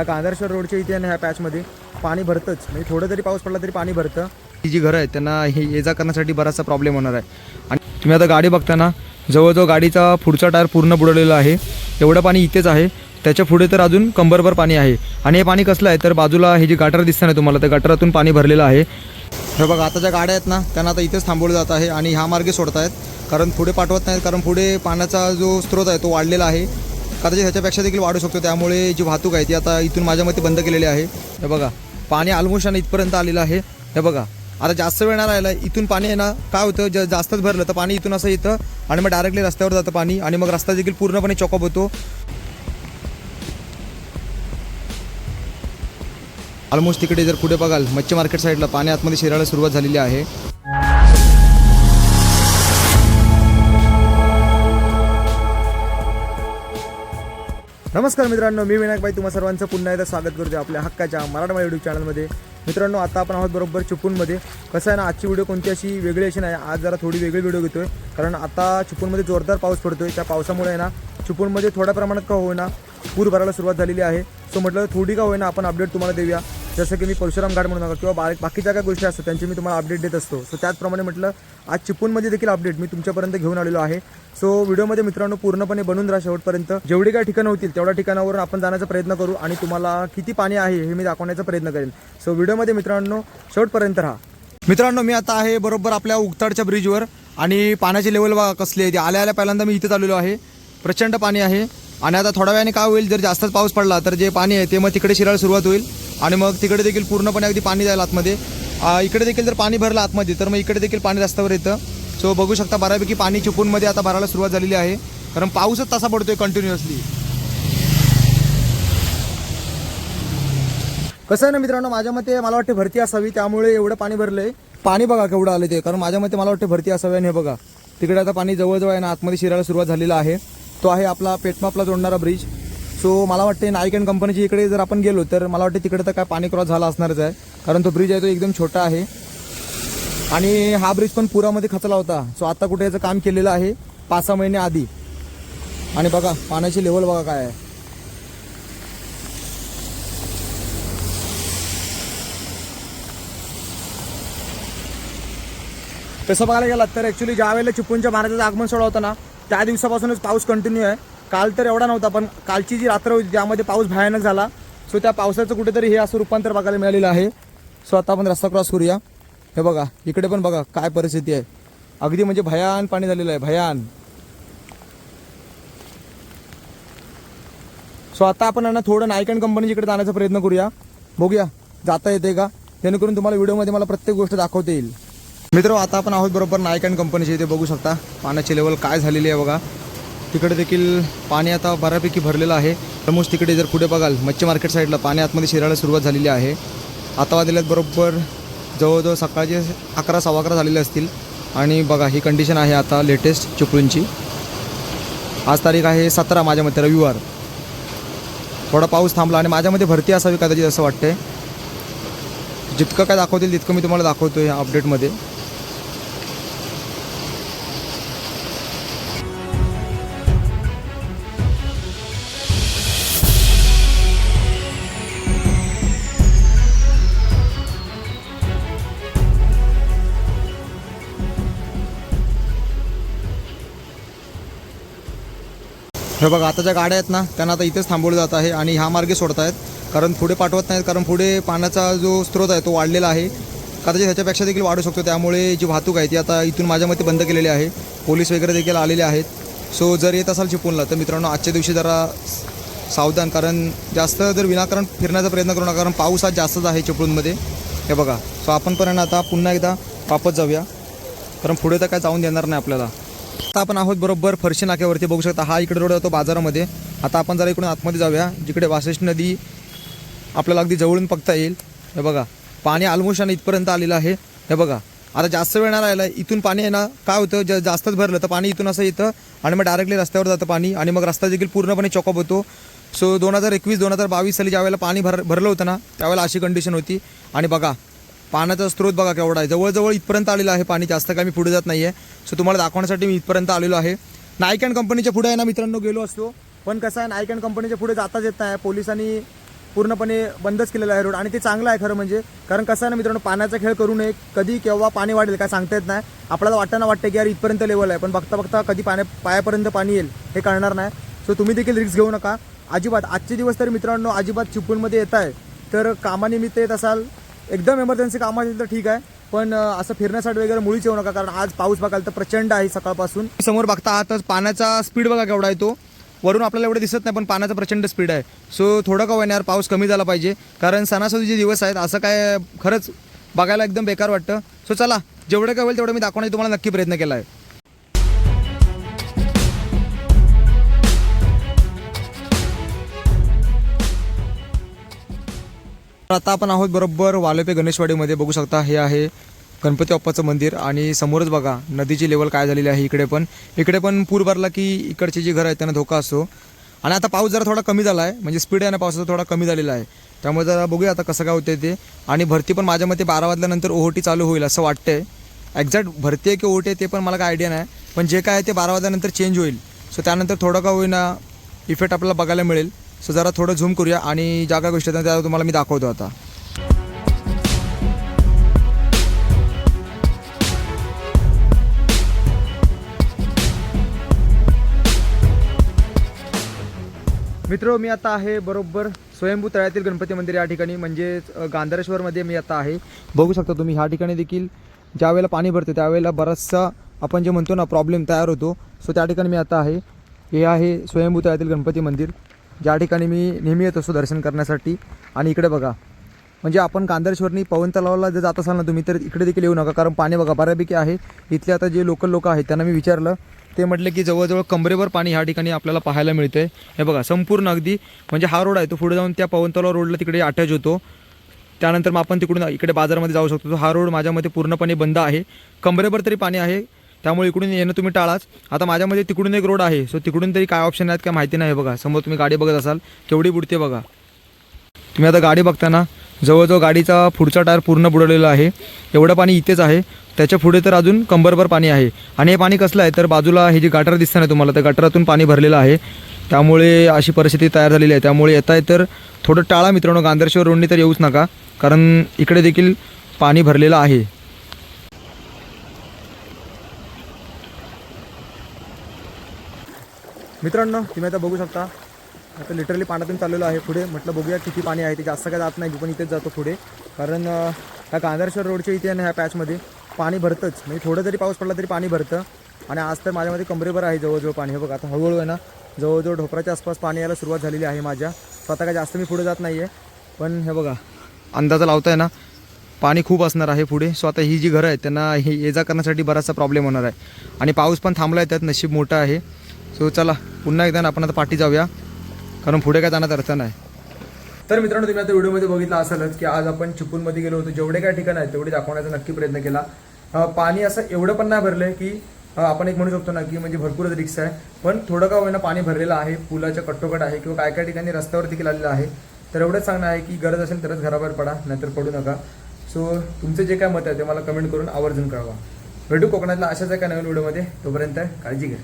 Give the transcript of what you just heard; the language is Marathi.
ह्या गांधारेश्वर रोडच्या इथे आणि ह्या पॅचमध्ये पाणी भरतंच. म्हणजे थोडं जरी पाऊस पडला तरी पाणी भरतं. ही जी घरं आहेत त्यांना हे ये जा करण्यासाठी बराचसा प्रॉब्लेम होणार आहे. आणि तुम्ही आता गाडी बघताना जवळजवळ गाडीचा पुढचा टायर पूर्ण बुडवलेला आहे. एवढं पाणी इथेच आहे. त्याच्या पुढे तर अजून कंबरभर पाणी आहे. आणि हे पाणी कसलं आहे? तर बाजूला हे जे गाटर दिसतं ना तुम्हाला त्या गटारातून पाणी भरलेलं आहे. हे बघा आता ज्या गाड्या आहेत ना त्यांना आता इथेच थांबवलं जात आहे आणि ह्या मार्गे सोडत आहेत कारण पुढे पाठवत नाहीत कारण पुढे पाण्याचा जो स्रोत आहे तो वाढलेला आहे. कदाचित ह्याच्यापेक्षा देखील वाढू शकतो. त्यामुळे जी वाहतूक आहे ती आता इथून माझ्या मते बंद केलेली आहे. हे बघा पाणी ऑलमोस्ट आणि इथपर्यंत आलेलं आहे. हे बघा आता जास्त वेळ नाही राहिला इथून पाणी आहे ना काय होतं ज जास्तच भरलं तर पाणी इथून असं येतं आणि मग डायरेक्टली रस्त्यावर जातं पाणी आणि मग रस्ता देखील पूर्णपणे चॉकअप होतो. ऑलमोस्ट तिकडे जर पुढे बघाल मच्छी मार्केट साईडला पाणी आतमध्ये शिरायला सुरुवात झालेली आहे. नमस्कार मित्रांनो मी विनायकबाई. तुम्हा सर्वांचं पुन्हा एकदा स्वागत करतो आपल्या हक्काच्या मराठवाडा यूट्यूब चॅनलमध्ये मित्रांनो आता आपण आहोत बरोबर चिपूनमध्ये कसं आहे ना आजची व्हिडिओ कोणती अशी वेगळी अशी नाही. आज जरा थोडी वेगळी व्हिडिओ घेतोय. कारण आता चिपूनमध्ये जोरदार पाऊस पडतोय. त्या पावसामुळे आहे ना चुपूनमध्ये थोड्या प्रमाणात का होईना पूर भरायला सुरुवात झालेली आहे. सो म्हटलं थोडी का होईना आपण अपडेट तुम्हाला देऊया. जसं की मी परशुराम घाट म्हणून नका किंवा बा बाकीच्या काय गोष्टी असतात त्यांची मी तुम्हाला अपडेट देत असतो. सो त्याचप्रमाणे म्हटलं आज चिपूनमध्ये देखील अपडेट मी तुमच्यापर्यंत घेऊन आलेलो आहे. सो व्हिडिओमध्ये मित्रांनो पूर्णपणे बनून राहा शेवटपर्यंत. जेवढी काही ठिकाणं होतील तेवढ्या ठिकाणावरून आपण जाण्याचा प्रयत्न करू आणि तुम्हाला किती पाणी आहे हे मी दाखवण्याचा प्रयत्न करेन. सो व्हिडिओमध्ये मित्रांनो शेवटपर्यंत राहा. मित्रांनो मी आता आहे बरोबर आपल्या उगताडच्या ब्रिजवर आणि पाण्याची लेवल बघा कसली आहे ती. आल्या आल्या पहिल्यांदा मी इथेच आलेलो आहे. प्रचंड पाणी आहे. आणि आता थोड्या वेळाने काय होईल जर जास्तच पाऊस पडला तर जे पाणी आहे ते मग तिकडे शिरायला सुरुवात होईल. आणि मग तिकडे देखील पूर्णपणे अगदी पाणी जाईल आतमध्ये. इकडे देखील जर पाणी भरलं आतमध्ये तर मग इकडे देखील पाणी रस्त्यावर येतं. सो बघू शकता बऱ्यापैकी पाणी चिपूनमध्ये आता भरायला सुरुवात झालेली आहे. कारण पाऊसच तसा पडतोय कंटिन्युअसली कसं आहे ना मित्रांनो माझ्या मते मला वाटते भरती असावी त्यामुळे एवढं पाणी भरलंय. पाणी बघा केवढं आलं ते. कारण माझ्या मते मला वाटते भरती असावी आणि हे बघा तिकडे आता पाणी जवळजवळ आहे ना आतमध्ये शिरायला सुरुवात झालेला आहे. तो आहे आपला पेटमापला जोडणारा ब्रिज सो मला वाटते नाईक अँड कंपनीच्या इकडे जर आपण गेलो तर मला वाटते तिकडे तर काय पाणी क्रॉस झाला असणारच आहे. कारण तो ब्रिज आहे तो एकदम छोटा आहे. आणि हा ब्रिज पण पुरामध्ये खचला होता. सो आता कुठे याचं काम केलेलं आहे पाच सहा महिने आधी. आणि बघा पाण्याची लेवल बघा काय आहे. तसं बघायला गेलात तर ॲक्च्युली ज्या वेळेला चिपळूणच्या महाराजाचं आगमन सोहळा होता ना त्या दिवसापासूनच पाऊस कंटिन्यू आहे. काल तर एवढा नव्हता पण कालची जी रात्र होती त्यामध्ये पाऊस भयानक झाला. सो त्या पावसाचं कुठेतरी हे असं रूपांतर बघायला मिळालेलं आहे. सो आता आपण रस्ता क्रॉस करूया. हे बघा इकडे पण बघा काय परिस्थिती आहे. अगदी म्हणजे भयान पाणी झालेलं आहे भयान. सो आता आपण यांना ना थोडं नायकन कंपनीच्या इकडे जाण्याचा प्रयत्न करूया. बघूया जाता येते का? जेणेकरून तुम्हाला व्हिडिओमध्ये मला प्रत्येक गोष्ट दाखवता येईल. मित्र आता आपण आहोत बरोबर नायकन अँड कंपनीचे इथे. बघू शकता पाण्याची लेवल काय झालेली आहे बघा. तिकडे देखील पाणी आता बऱ्यापैकी भरलेलं आहे. ऑलमोस्ट तिकडे जर पुढे बघाल मच्छी मार्केट साईडला पाणी आतमध्ये शिरायला सुरुवात झालेली आहे. आता वाजल्यात बरोबर जवळजवळ सकाळचे अकरा सव्वा अकरा झालेले असतील. आणि बघा ही कंडिशन आहे आता लेटेस्ट चिपळूणची आज तारीख आहे सतरा माझ्या मते रविवार. थोडा पाऊस थांबला आणि माझ्यामध्ये भरती असावी कदाचित असं वाटतंय. जितकं काय दाखवतील तितकं मी तुम्हाला दाखवतो या अपडेटमध्ये हे बघा आता ज्या गाड्या आहेत ना त्यांना आता इथेच थांबवलं जात आहे आणि ह्या मार्गे सोडत आहेत कारण पुढे पाठवत नाहीत कारण पुढे पाण्याचा जो स्रोत आहे तो वाढलेला आहे. कदाचित ह्याच्यापेक्षा देखील वाढू शकतो. त्यामुळे जी वाहतूक आहे ती आता इथून माझ्या मते बंद केलेली आहे. पोलीस वगैरे देखील आलेले आहेत. सो जर येत असाल चिपळूणला तर मित्रांनो आजच्या दिवशी जरा सावधान कारण जास्त जर विनाकारण फिरण्याचा प्रयत्न करू नका कारण पाऊस आज जास्तच आहे चिपळूणमध्ये. हे बघा सो आपण पण आहे ना आता पुन्हा एकदा वापस जाऊया. कारण पुढे तर काय जाऊन देणार नाही आपल्याला. आता आपण आहोत बरोबर फरशी नाक्यावरती. बघू शकता हा इकडे रोड जातो बाजारामध्ये. आता आपण जरा इकडून आतमध्ये जाऊया. जिकडे वाशिष्ठ नदी आपल्याला अगदी जवळून बघता येईल. हे बघा पाणी ऑलमोस्ट आणि इथपर्यंत आलेलं आहे. हे बघा आता जास्त वेळ नाही राहिला. इथून पाणी आहे ना काय होतं? ज जास्तच भरलं तर पाणी इथून असं येतं आणि मग डायरेक्टली रस्त्यावर जातं पाणी आणि मग रस्ता देखील पूर्णपणे चॉकअप होतो. सो दोन हजार एकवीस दोन हजार बावीस साली ज्यावेळेला पाणी भर भरलं होतं ना त्यावेळेला अशी कंडिशन होती. आणि बघा पाण्याचा स्रोत बघा केवढा आहे. जवळजवळ इथपर्यंत आलेलं आहे पाणी. जास्त काय मी पुढे जात नाही आहे सो तुम्हाला दाखवण्यासाठी मी इथपर्यंत आलेलो आहे. नाईक अँड कंपनीच्या पुढे आहे ना मित्रांनो गेलो असतो. पण कसं आहे नाईक अँड कंपनीच्या पुढे जाताच येत नाही. पोलिसांनी पूर्णपणे बंदच केलेला आहे रोड. आणि ते चांगलं आहे खरं म्हणजे. कारण कसं आहे ना मित्रांनो पाण्याचा खेळ करू नये. कधी केव्हा पाणी वाढेल काय सांगता येत नाही. आपल्याला वाटताना वाटतं की यार इथपर्यंत लेवल आहे. पण बघता बघता कधी पाण्या पायापर्यंत पाणी येईल हे कळणार नाही. सो तुम्ही देखील रिस्क घेऊ नका. अजिबात. आजचे दिवस तरी मित्रांनो अजिबात चिपळूणमध्ये येत आहे. तर कामानिमित्त येत असाल एकदम एमर्जन्सी कामात असेल तर ठीक आहे. पण असं फिरण्यासाठी वगैरे मुळीच येऊ नका कारण आज पाऊस बघाल तर प्रचंड आहे सकाळपासून. समोर बघता आहातच पाण्याचा स्पीड बघा केवढा आहे तो. वरून आपल्याला एवढं दिसत नाही पण पाण्याचा प्रचंड स्पीड आहे. सो थोडं का होईना पाऊस कमी झाला पाहिजे. कारण सणासुदीचे दिवस आहेत असं काय खरंच बघायला एकदम बेकार वाटतं. सो चला जेवढं काय होईल तेवढं मी दाखवण्याचा तुम्हाला नक्की प्रयत्न केला आहे आता आपण आहोत बरोबर वालोपे गणेशवाडीमध्ये. बघू शकता हे आहे गणपती बाप्पाचं मंदिर आणि समोरच बघा नदीची लेवल काय झालेली आहे इकडे पण. इकडे पण पूर भरला की इकडचे जी घरं आहेत त्यांना धोका असतो. आणि आता पाऊस जरा थोडा कमी झाला आहे म्हणजे स्पीड आहे ना पावसाचा थोडा कमी झालेला आहे. त्यामुळे जरा बघूया आता कसं काय होते ते. आणि भरती पण माझ्या मते बारा वाजल्यानंतर ओहोटी चालू होईल असं वाटतंय. एक्झॅक्ट भरती आहे की ओहोटी आहे ते पण मला काय आयडिया नाही. पण जे काय आहे ते बारा वाजल्यानंतर चेंज होईल. सो त्यानंतर थोडं का होईना इफेक्ट आपल्याला बघायला मिळेल. सो जरा थोडं झूम करूया आणि ज्या काय गोष्टी त्या तुम्हाला मी दाखवतो आता. मित्र मी आता आहे बरोबर स्वयंभू तळ्यातील गणपती मंदिर या ठिकाणी म्हणजेच गांधरेश्वरमध्ये गांधारेश्वरमध्ये मी आता आहे. बघू शकता तुम्ही ह्या ठिकाणी देखील ज्यावेळेला पाणी भरते त्यावेळेला बराचसा आपण जे म्हणतो ना प्रॉब्लेम तयार होतो. सो त्या ठिकाणी मी आता आहे. हे आहे स्वयंभू तळ्यातील गणपती मंदिर. ज्या ठिकाणी मी नेहमी येत असतो दर्शन करण्यासाठी. आणि इकडे बघा म्हणजे आपण कांदरेश्वरनी पवन तलावाला जर जात असाल ना तुम्ही तर इकडे देखील येऊ नका. कारण पाणी बघा बऱ्यापैकी आहे. इथले आता जे लोकल लोक आहेत त्यांना मी विचारलं ते म्हटले की जवळजवळ कमरेवर पाणी ह्या ठिकाणी आपल्याला पाहायला मिळते हे बघा संपूर्ण अगदी म्हणजे हा रोड आहे तो पुढे जाऊन त्या पवन तलाव रोडला तिकडे अटॅच होतो. त्यानंतर मग आपण तिकडून इकडे बाजारामध्ये जाऊ शकतो. तो हा रोड माझ्या मते पूर्णपणे बंद आहे. कमरेवर तरी पाणी आहे. त्यामुळे इकडून येणं तुम्ही टाळाच. आता माझ्यामध्ये तिकडून एक रोड आहे. सो तिकडून तरी काय ऑप्शन आहेत काय माहिती नाही बघा. समोर तुम्ही गाडी बघत असाल केवढी बुडते बघा. तुम्ही आता गाडी बघताना जवळजवळ गाडीचा पुढचा टायर पूर्ण बुडवलेला आहे. एवढं पाणी इथेच आहे. त्याच्या पुढे तर अजून कंबरभर पाणी आहे. आणि हे पाणी कसलं आहे? तर बाजूला हे जे गटर दिसतं ना तुम्हाला त्या गटरातून पाणी भरलेलं आहे. त्यामुळे अशी परिस्थिती तयार झालेली आहे. त्यामुळे येत आहे तर थोडं टाळा मित्रांनो. गांधर्श्वर रोडनी तर येऊच नका. कारण इकडे देखील पाणी भरलेलं आहे. मित्रांनो तुम्ही आता बघू शकता आता लिटरली पाण्यातून चाललेलो आहे पुढे. म्हटलं बघूया किती पाणी आहे ते जास्त काय जात नाही पण इथेच जातो पुढे. कारण ह्या गांधारेश्वर रोडच्या इथे आणि ह्या पॅचमध्ये पाणी भरतंच. म्हणजे थोडं जरी पाऊस पडला तरी पाणी भरतं. आणि आज तर माझ्यामध्ये कमरेभर आहे जवळजवळ पाणी. हे बघा आता हळूहळू आहे ना जवळजवळ ढोपराच्या आसपास पाणी यायला सुरुवात झालेली आहे माझ्या. स्वतः काय जास्त मी पुढे जात नाही आहे पण हे बघा अंदाजा लावताय ना पाणी खूप असणार आहे पुढे. सो आता ही जी घरं आहेत त्यांना हे ये जा करण्यासाठी बराचसा प्रॉब्लेम होणार आहे. आणि पाऊस पण थांबला आहे त्यात नशीब मोठं आहे. सो चला पुन्हा एकदा आपण आता पाठी जाऊया कारण पुढे काय जाण्यात अर्थ नाही तर मित्रांनो तुम्ही आता व्हिडिओमध्ये बघितलं असेलच की आज आपण चिपूनमध्ये गेलो होतो जेवढे काय ठिकाण आहेत तेवढे दाखवण्याचा नक्की प्रयत्न केला. पाणी असं एवढं पण नाही भरलंय की आपण एक म्हणू शकतो ना की म्हणजे भरपूरच रिक्स आहे. पण थोडं का होईना पाणी भरलेलं आहे पुलाच्या कट्टोकट आहे किंवा काय काय ठिकाणी रस्त्यावर देखील आलेलं आहे. तर एवढंच सांगणं आहे की गरज असेल तरच घराबाहेर पडा नाहीतर पडू नका. सो तुमचं जे काय मत आहे ते मला कमेंट करून आवर्जून कळवा. भेटू कोकणातल्या अशाच एका नवीन व्हिडिओमध्ये. तोपर्यंत काळजी घ्या.